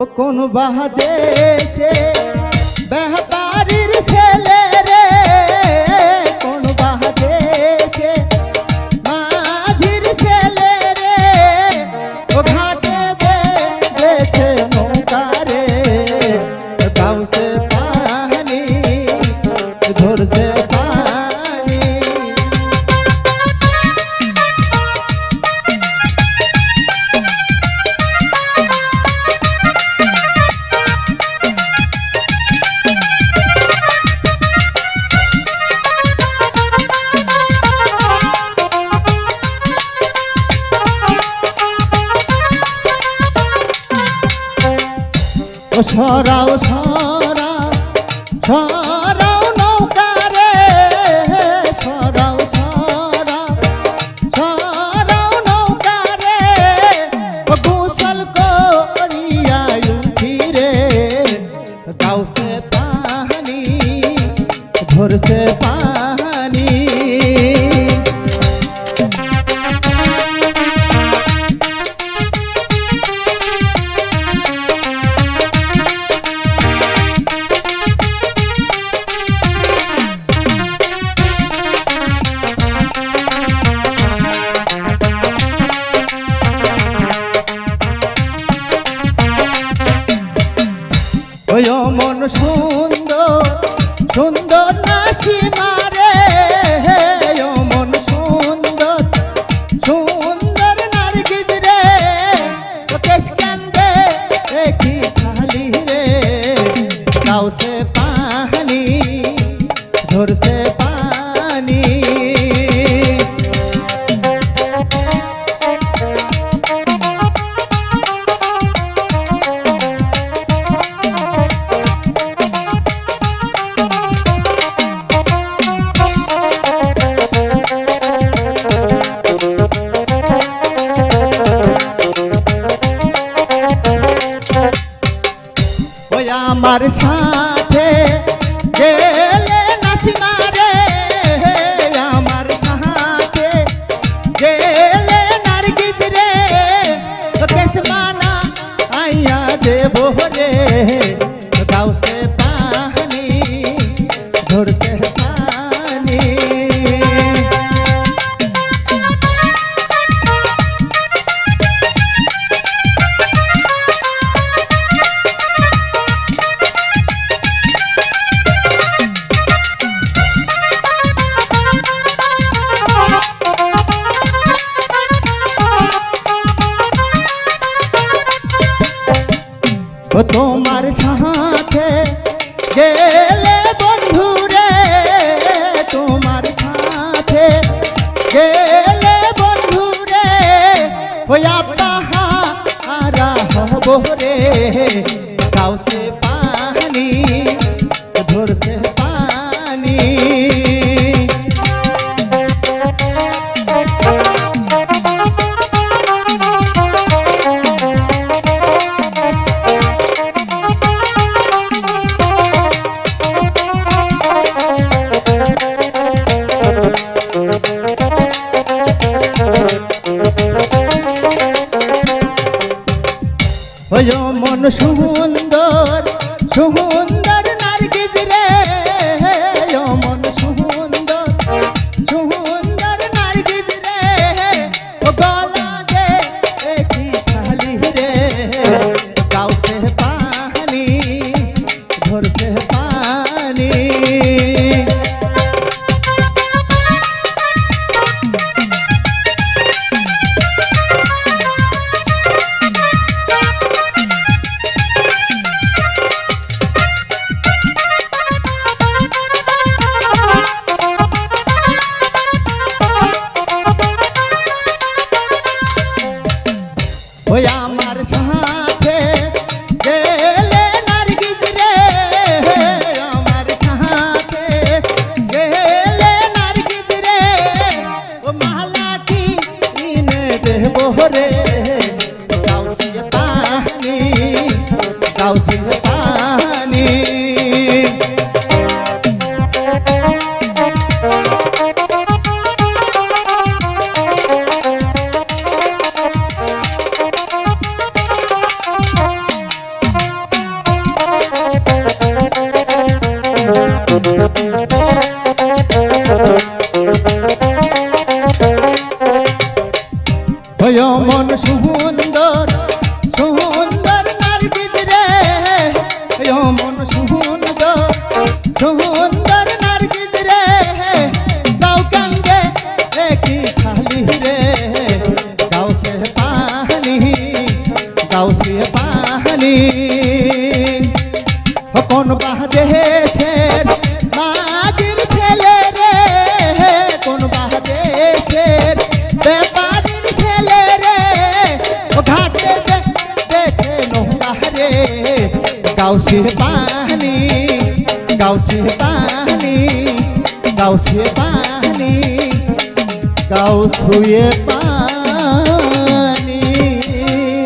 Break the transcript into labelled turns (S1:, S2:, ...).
S1: কোন বাহাদেশে ব্যাপারীর ছেলে ও সরাও সরাও সরাও ওই মন সুন্দর সুন্দর নাচি মারে মন সুন্দর সুন্দর নারগিজ রে। ও কেশ কান্দে কি খালি রে। গাউসে পানি আমার সাথে গেলে নাসিমা রে আমার সাথে গেলে নারগিজ রে কেসমানা আইয়া দেব ও তোমার সাথে গেলে বন্ধু রে তোমার সাথে গেলে বন্ধু রে ওই আপাহা আরা হব রে গাউসে পানি ওই মন সুন্দর সুন্দর নারগিজ রে। মন সুন্দর সুন্দর নারগিজ রে। ও হরে কোন বাহাদেশের মাঝির ছেলে রে কোন বাহাদেশের ব্যাপারীর ছেলে রে, ঘাটে দেখে নৌকা রে গাউসে পাহানি গাউসে পাহানি গাউসে পাহানি